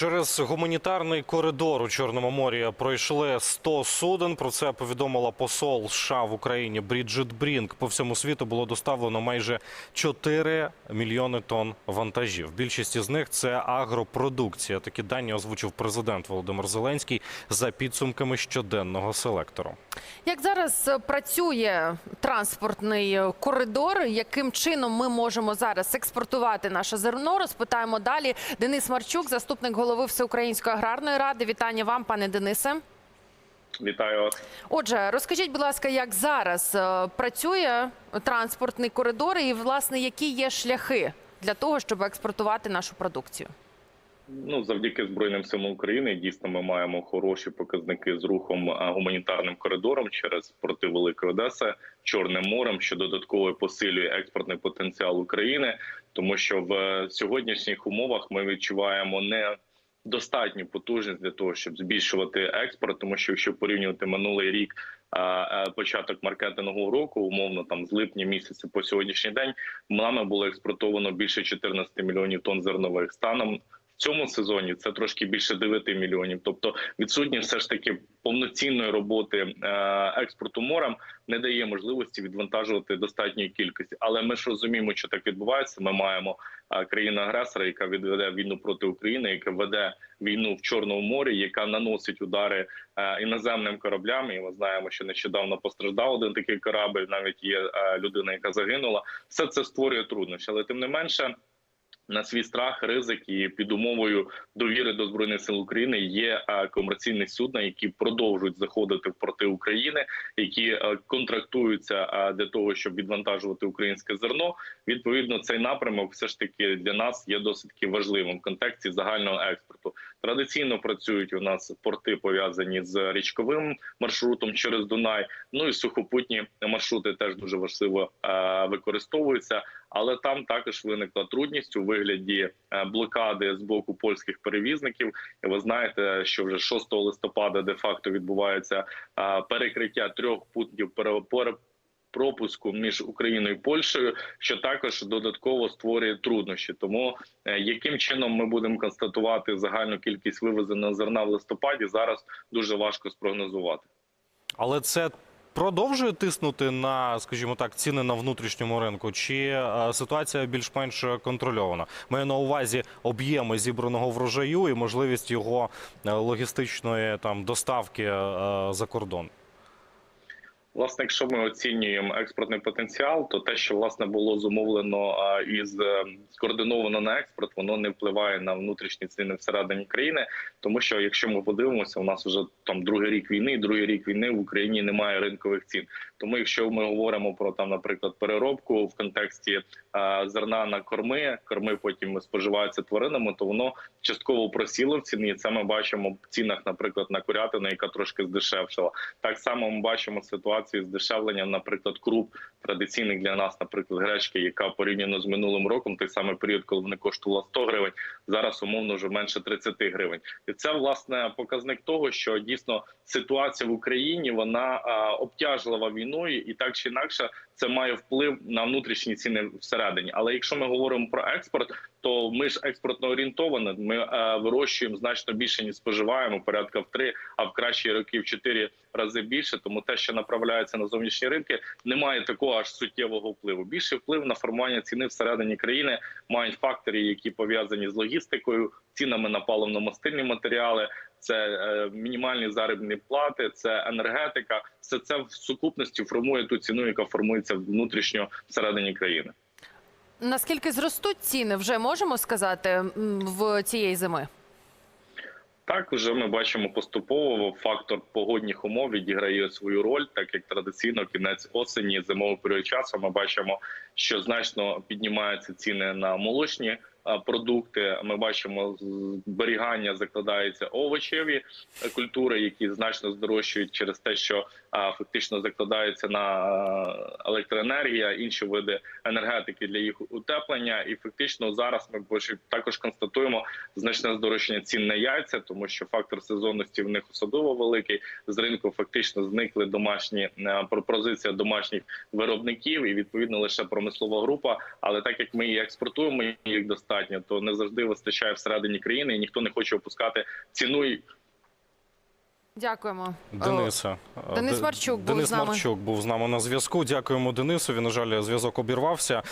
Через гуманітарний коридор у Чорному морі пройшли 100 суден. Про це повідомила посол США в Україні Бріджит Брінк. По всьому світу було доставлено майже 4 мільйони тонн вантажів. Більшість із них це агропродукція. Такі дані озвучив президент Володимир Зеленський за підсумками щоденного селектору. Як зараз працює транспортний коридор? Яким чином ми можемо зараз експортувати наше зерно? Розпитаємо далі. Денис Марчук, заступник голови Всеукраїнської аграрної ради. Вітання вам, пане Денисе. Вітаю вас. Отже, розкажіть, будь ласка, як зараз е, працює транспортний коридор, і власне які є шляхи для того, щоб експортувати нашу продукцію? Ну завдяки збройним силам України дійсно ми маємо хороші показники з рухом гуманітарним коридором через порти Великої Одеси, Чорним морем, що додатково посилює експортний потенціал України, тому що в е, сьогоднішніх умовах ми відчуваємо не достатню потужність для того, щоб збільшувати експорт, тому що якщо порівнювати минулий рік. а, Початок маркетингового року, умовно там з липня місяця по сьогоднішній день, нами було експортовано більше 14 мільйонів тонн зернових. Станом цьому сезоні це трошки більше 9 мільйонів. Тобто відсутність все ж таки повноцінної роботи е, експорту морем не дає можливості відвантажувати достатньої кількості. Але ми ж розуміємо, що так відбувається. Ми маємо е, країну-агресора, яка відведе війну проти України, яка веде війну в Чорному морі, яка наносить удари е, іноземним кораблям. І ми знаємо, що нещодавно постраждав один такий корабль. Навіть є людина, яка загинула. Все це створює труднощі, але тим не менше. На свій страх, ризик і під умовою довіри до збройних сил України є е, комерційні судна, які продовжують заходити в порти України, які е, контрактуються е, для того, щоб відвантажувати українське зерно. Відповідно, цей напрямок все ж таки для нас є досить важливим в контексті загального експорту. Традиційно працюють у нас порти пов'язані з річковим маршрутом через Дунай. Ну і сухопутні маршрути теж дуже важливо використовуються. Але там також виникла трудність у вигляді е, блокади з боку польських перевізників. І ви знаєте, що вже 6 листопада де факто відбувається е, перекриття трьох пунктів пере- пере- пропуску між Україною і Польщею, що також додатково створює труднощі. Тому е, яким чином ми будемо констатувати загальну кількість вивезеного зерна в листопаді, зараз дуже важко спрогнозувати. Але це продовжує тиснути на, скажімо так, ціни на внутрішньому ринку, чи е, ситуація більш-менш контрольована? Маю на увазі об'єми зібраного врожаю і можливість його е, логістичної там доставки е, за кордон. Власне, якщо ми оцінюємо експортний потенціал, то те, що власне було зумовлено а, і е, скоординовано на експорт, воно не впливає на внутрішні ціни всередині країни. Тому що якщо ми подивимося, у нас вже там другий рік війни, другий рік війни в Україні немає ринкових цін. Тому, якщо ми говоримо про там, наприклад, переробку в контексті а, зерна на корми, корми потім споживаються тваринами, то воно частково просіло в ціні. Це ми бачимо в цінах, наприклад, на курятину, яка трошки здешевшила. Так само ми бачимо ситуацію з дешевленням, наприклад, круп традиційних для нас, наприклад, гречки, яка порівняно з минулим роком, той самий період, коли вони коштувала 100 гривень, зараз умовно вже менше 30 гривень. І це власне показник того, що дійсно ситуація в Україні вона обтяжлива війною, і так чи інакше це має вплив на внутрішні ціни всередині. Але якщо ми говоримо про експорт, то ми ж експортно орієнтовані. Ми вирощуємо значно більше ніж споживаємо, порядка в три, а в кращі роки в чотири рази більше. Тому те, що направляється на зовнішні ринки, не має такого аж суттєвого впливу. Більший вплив на формування ціни всередині країни мають фактори, які пов'язані з логістикою, цінами на паливно-мастильні матеріали. Це е, мінімальні заробітні плати, це енергетика. Все це в сукупності формує ту ціну, яка формується внутрішньо всередині країни. Наскільки зростуть ціни, вже можемо сказати в цієї зими? Так, вже ми бачимо поступово фактор погодних умов відіграє свою роль, так як традиційно кінець осені, зимовий період часу. Ми бачимо, що значно піднімаються ціни на молочні продукти. Ми бачимо зберігання закладаються овочеві е, культури, які значно здорожчують через те, що фактично закладається на електроенергія, інші види енергетики для їх утеплення. І фактично зараз ми також констатуємо значне здорожчання цін на яйця, тому що фактор сезонності в них особливо великий. З ринку фактично зникли домашні е, пропозиція домашніх виробників, і відповідно лише промислова група. Але так як ми її експортуємо, їх доставляємо достатньо, то не завжди вистачає всередині країни, і ніхто не хоче опускати ціну. Дякуємо. Дениса. Денис Марчук був Денис з нами. Марчук був з нами на зв'язку. Дякуємо Денису. Він, На жаль, зв'язок обірвався.